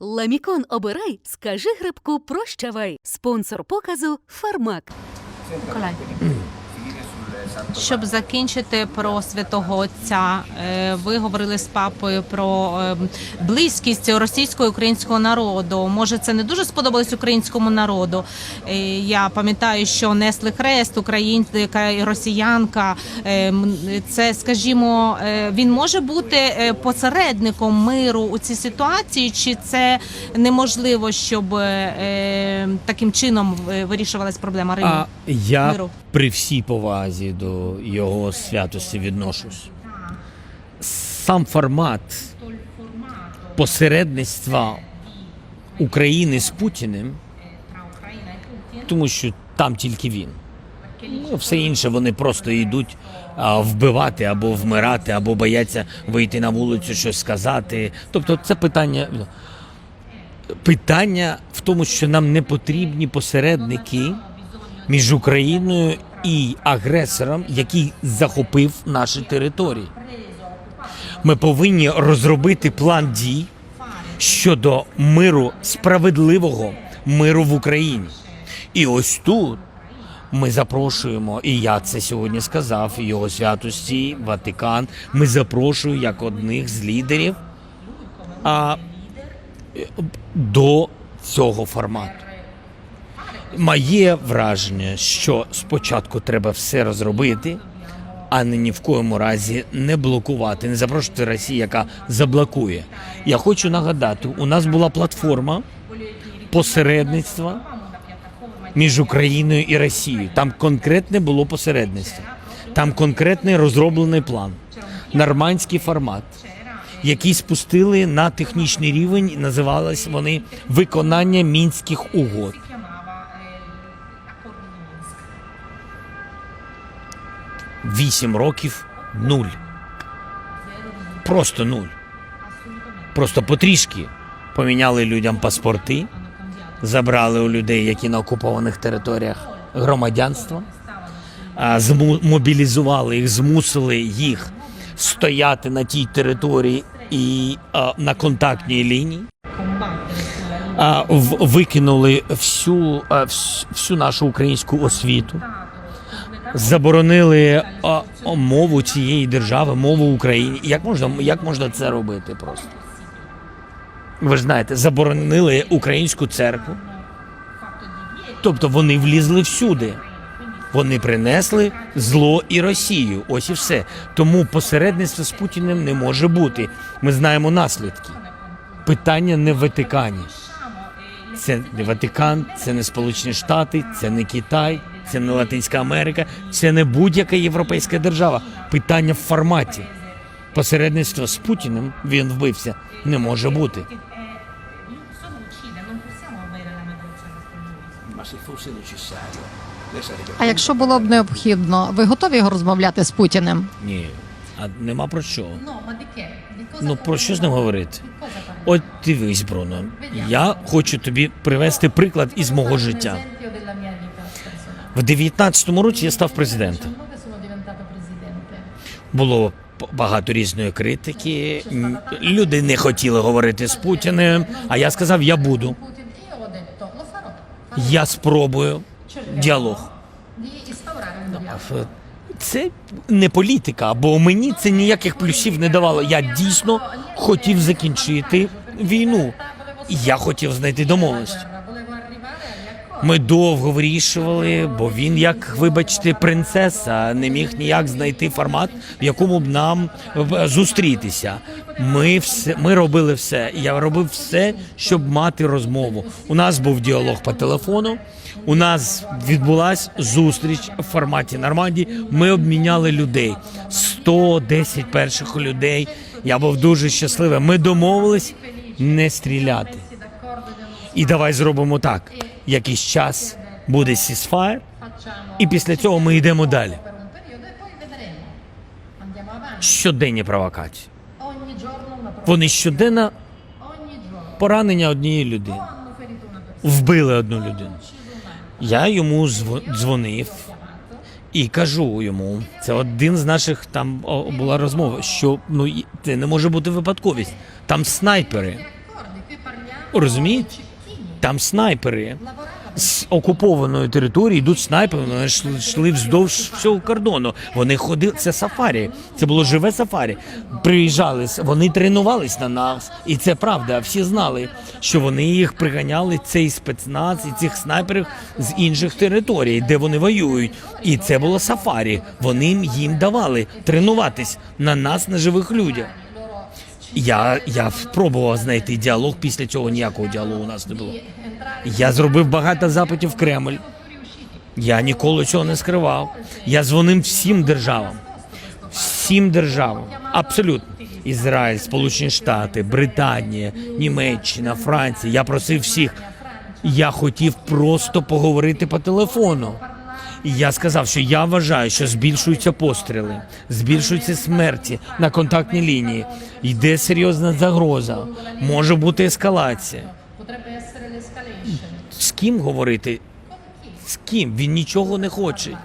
Ламікон обирай, скажи грибку прощавай. Спонсор показу Фармак. Миколай. Щоб закінчити про святого отця, е, ви говорили з папою про е, близькість російського і українського народу. Може, це не дуже сподобалось українському народу. Е, Я пам'ятаю, що несли хрест, українка і росіянка. Е, м, Це, скажімо, е, він може бути посередником миру у цій ситуації, чи це неможливо, щоб е, таким чином вирішувалась проблема Риму? А я Миру. при всій повазі до його святості відношусь. Сам формат посередництва України з Путіним, тому що там тільки він. Ну, все інше вони просто йдуть а, вбивати або вмирати, або бояться вийти на вулицю, щось сказати. Тобто, це питання. Питання в тому, що нам не потрібні посередники між Україною і агресором, який захопив наші території. Ми повинні розробити план дій щодо миру справедливого миру в Україні. І ось тут ми запрошуємо, і я це сьогодні сказав, його святості, Ватикан. Ми запрошуємо як одних з лідерів а, е, до цього формату. Моє враження, що спочатку треба все розробити, а не ні в коєму разі не блокувати, не запрошувати Росію, яка заблокує. Я хочу нагадати, у нас була платформа посередництва між Україною і Росією. Там конкретне було посередництво, там конкретний розроблений план, нормандський формат, який спустили на технічний рівень. Називались вони виконання мінських угод. Вісім років нуль. Просто нуль. Просто потрішки поміняли людям паспорти, забрали у людей, які на окупованих територіях громадянство, мобілізували їх, змусили їх стояти на тій території і на контактній лінії. В- викинули всю, всю нашу українську освіту, заборонили а, а, мову цієї держави, мову України. Як можна, як можна це робити просто? Ви ж знаєте, заборонили українську церкву. Тобто вони влізли всюди. Вони принесли зло і Росію. Ось і все. Тому посередництво з Путіним не може бути. Ми знаємо наслідки. Питання не в Ватикані. Це не Ватикан, це не Сполучені Штати, це не Китай, це не Латинська Америка, це не будь-яка європейська держава. Питання в форматі. Посередництво з Путіним він вбився. Не може бути. А якщо було б необхідно, ви готові розмовляти з Путіним? Ні. А нема про що. Ну про що з ним говорити? От дивись, Бруно. Я хочу тобі привести приклад із мого життя. В 19-му році я став президентом. Було багато різної критики. Люди не хотіли говорити з Путіним. А я сказав, я буду. Farò. Я спробую діалог. Dialogo. Це не політика, бо мені це ніяких плюсів не давало. Я дійсно хотів закінчити війну. Я хотів знайти домовленість. Ми довго вирішували, бо він, як вибачте, принцеса, не міг ніяк знайти формат, в якому б нам е, зустрітися. Ми все ми робили все. Я робив все, щоб мати розмову. У нас був діалог по телефону. У нас відбулась зустріч в форматі Нормандії. Ми обміняли людей. 110 перших людей. Я був дуже щасливий. Ми домовились не стріляти. І давай зробимо так. Якийсь час буде сісфайр, і після цього ми йдемо далі. Щоденні провокації. Вони щоденно поранення однієї людини. Вбили одну людину. Я йому зв- дзвонив і кажу йому, це один з наших там була розмова, що ну це не може бути випадковість. Там снайпери. Розумієте? Там снайпери з окупованої території йдуть снайпери, вони йшли, вздовж всього кордону. Вони ходили, це сафарі, це було живе сафарі. Приїжджали, вони тренувались на нас, і це правда. Всі знали, що вони їх приганяли, цей спецназ і цих снайперів з інших територій, де вони воюють. І це було сафарі. Вони їм давали тренуватись на нас, на живих людях. Я, я спробував знайти діалог. Після цього ніякого діалогу у нас не було. Я зробив багато запитів в Кремль. Я ніколи цього не скривав. Я дзвонив всім державам. Всім державам. Абсолютно. Ізраїль, Сполучені Штати, Британія, Німеччина, Франція. Я просив всіх. Я хотів просто поговорити по телефону. І я сказав, що я вважаю, що збільшуються постріли, збільшуються смерті на контактній лінії. Йде серйозна загроза, може бути ескалація. З ким говорити? З ким? Він нічого не хоче.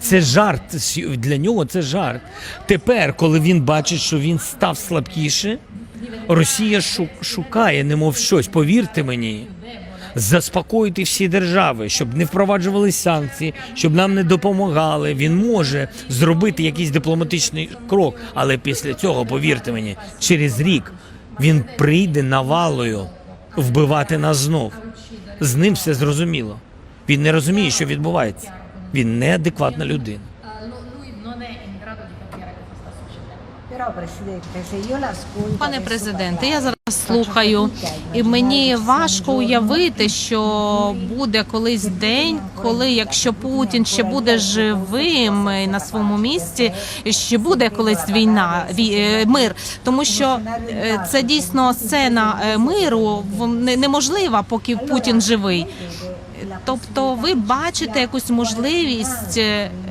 Це жарт для нього. Це жарт. Тепер, коли він бачить, що він став слабкіше, Росія шу- шукає, немов щось. Повірте мені, заспокоїти всі держави, щоб не впроваджували санкції, щоб нам не допомагали. Він може зробити якийсь дипломатичний крок, але після цього, повірте мені, через рік він прийде навалою вбивати нас знов. З ним все зрозуміло. Він не розуміє, що відбувається. Він неадекватна людина. Пане президенте, я зараз слухаю, і мені важко уявити, що буде колись день, коли якщо Путін ще буде живим на своєму місці, ще буде колись війна, ві- е, мир, тому що е, це дійсно сцена е, миру неможлива, поки Путін живий. Тобто, ви бачите якусь можливість,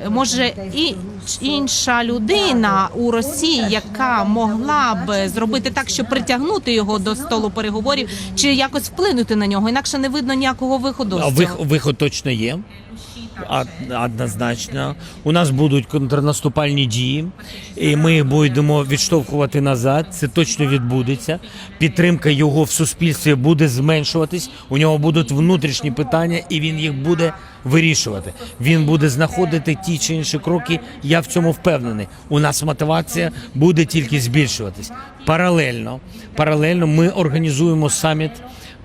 може і інша людина у Росії, яка могла б зробити так, щоб притягнути його до столу переговорів, чи якось вплинути на нього, інакше не видно ніякого виходу. А виход точно є. Однозначно. У нас будуть контрнаступальні дії, і ми їх будемо відштовхувати назад. Це точно відбудеться. Підтримка його в суспільстві буде зменшуватись. У нього будуть внутрішні питання, і він їх буде вирішувати. Він буде знаходити ті чи інші кроки. Я в цьому впевнений. У нас мотивація буде тільки збільшуватись. Паралельно, паралельно ми організуємо саміт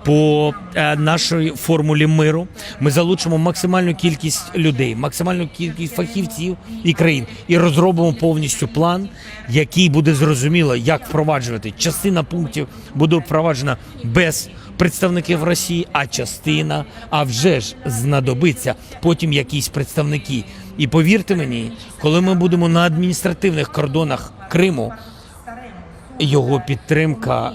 по е, нашій формулі миру. Ми залучимо максимальну кількість людей, максимальну кількість фахівців і країн, і розробимо повністю план, який буде зрозуміло, як впроваджувати. Частина пунктів буде впроваджена без представників Росії, а частина, а вже ж знадобиться потім якісь представники. І повірте мені, коли ми будемо на адміністративних кордонах Криму, його підтримка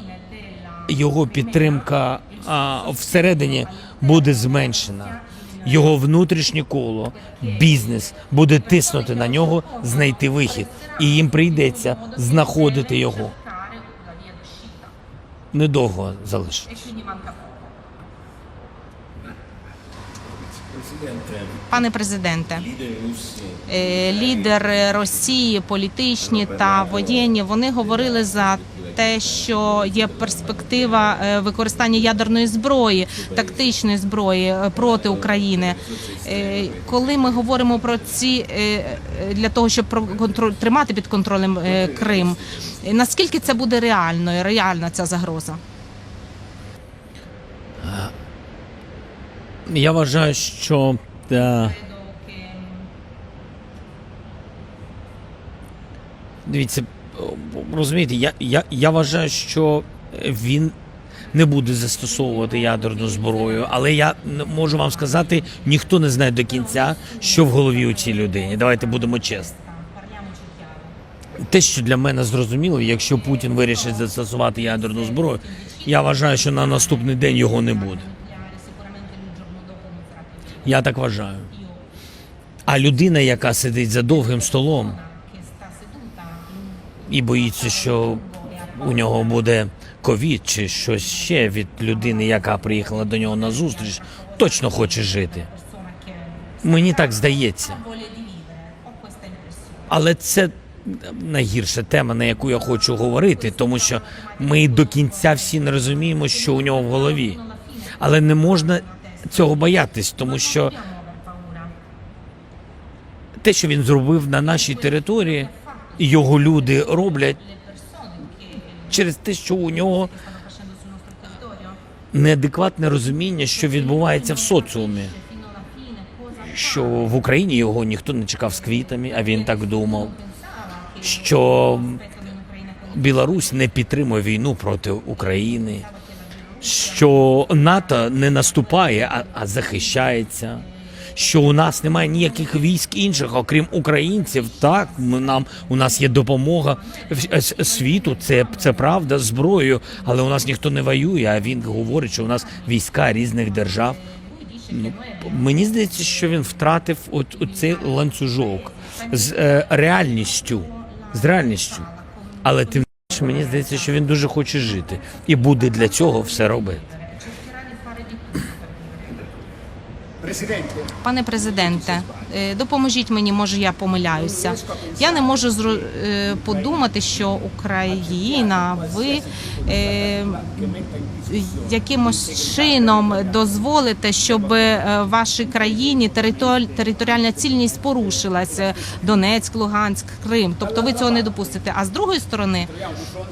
його підтримка а, всередині буде зменшена. Його внутрішнє коло, бізнес буде тиснути на нього, знайти вихід, і їм прийдеться знаходити його. Недовго залишиться. Пане президенте, е, лідери Росії, політичні та воєнні, вони говорили за те, що є перспектива е, використання ядерної зброї, тактичної зброї е, проти України. Е, Коли ми говоримо про ці для того, щоб тримати під контролем Крим, наскільки це буде реальною, реальна ця загроза? Я вважаю, що дивіться, розумієте, я, я, я вважаю, що він не буде застосовувати ядерну зброю, але я можу вам сказати, ніхто не знає до кінця, що в голові у цій людині. Давайте будемо чесні. Те, що для мене зрозуміло, якщо Путін вирішить застосувати ядерну зброю, я вважаю, що на наступний день його не буде. Я так вважаю. А людина, яка сидить за довгим столом і боїться, що у нього буде ковід чи щось ще від людини, яка приїхала до нього на зустріч, точно хоче жити. Мені так здається. Але це найгірша тема, на яку я хочу говорити, тому що ми до кінця всі не розуміємо, що у нього в голові. Але не можна цього боятись, тому що те, що він зробив на нашій території, його люди роблять через те, що у нього неадекватне розуміння, що відбувається в соціумі. Що в Україні його ніхто не чекав з квітами, а він так думав. Що Білорусь не підтримує війну проти України, що НАТО не наступає, а, а захищається. Що у нас немає ніяких військ інших, окрім українців. Так, ми нам у нас є допомога світу. Це, це правда зброєю, але у нас ніхто не воює. А він говорить, що у нас війська різних держав. Ну, мені здається, що він втратив от, цей ланцюжок з е, реальністю. З реальністю. Але тим мені здається, що він дуже хоче жити і буде для цього все робити. Пане президенте, е, допоможіть мені, може я помиляюся. Я не можу е, подумати, що Україна, ви е, якимось чином дозволите, щоб е, вашій країні територіальна цільність порушилася Донецьк, Луганськ, Крим. Тобто ви цього не допустите. А з другої сторони,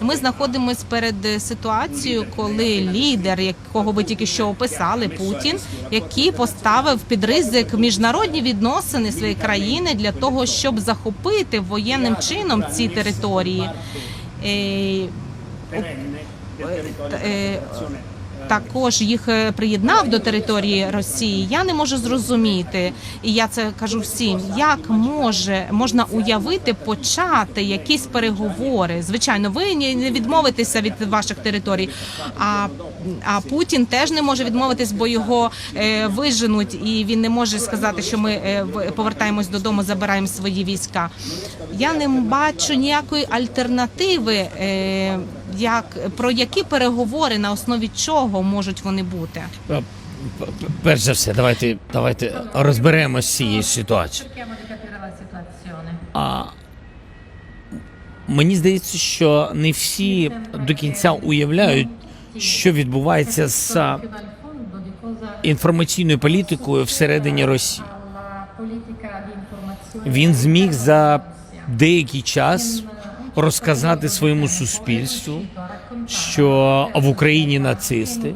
ми знаходимося перед ситуацією, коли лідер, якого ви тільки що описали, Путін, який поставив під ризик міжнародні відносини своєї країни для того, щоб захопити воєнним чином ці території. Е, е, також їх е, приєднав до території Росії. Я не можу зрозуміти, і я це кажу всім, як може можна уявити почати якісь переговори. Звичайно, ви не відмовитеся від ваших територій. А, а Путін теж не може відмовитись, бо його е, виженуть, і він не може сказати, що ми е, повертаємось додому, забираємо свої війська. Я не бачу ніякої альтернативи. Е, як про які переговори на основі чого можуть вони бути? П- Перш за все, давайте, давайте розберемося з цією ситуацією. А мені здається, що не всі до кінця уявляють, що відбувається з інформаційною політикою всередині Росії. Він зміг за деякий час розказати своєму суспільству, що в Україні нацисти,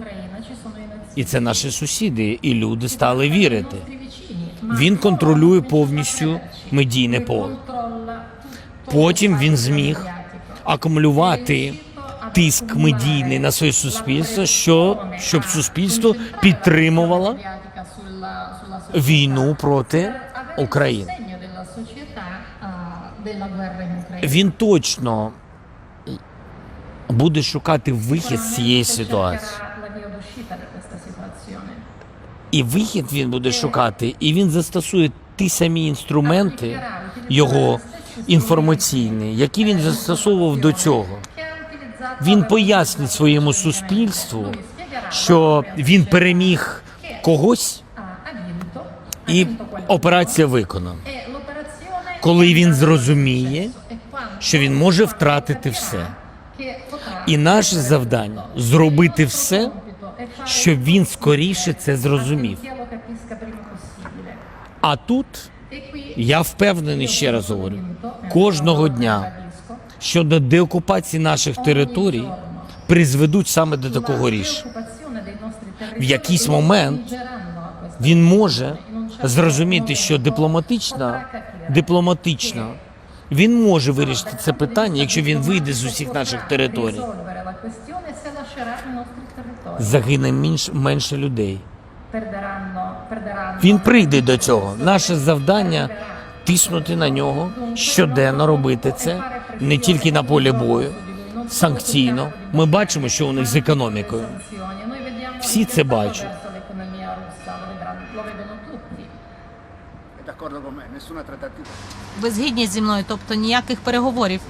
і це наші сусіди, і люди стали вірити. Він контролює повністю медійне поле. Потім він зміг акумулювати тиск медійний на своє суспільство, що, щоб суспільство підтримувало війну проти України. Він точно буде шукати вихід з цієї ситуації. І вихід він буде шукати, і він застосує ті самі інструменти його інформаційні, які він застосовував до цього. Він пояснить своєму суспільству, що він переміг когось, і операція виконана. Коли він зрозуміє, що він може втратити все. І наше завдання зробити все, щоб він скоріше це зрозумів. А тут я впевнений, ще раз говорю, кожного дня щодо деокупації наших територій призведуть саме до такого рішення. В якийсь момент він може зрозуміти, що дипломатично, дипломатично він може вирішити це питання, якщо він вийде з усіх наших територій. Загине менш, менше людей. Він прийде до цього. Наше завдання тиснути на нього, щоденно робити це не тільки на полі бою, санкційно. Ми бачимо, що у них з економікою. Всі це бачать. D'accordo con me? Nessuna trattativa. Ви згідні зі мною, тобто ніяких переговорів.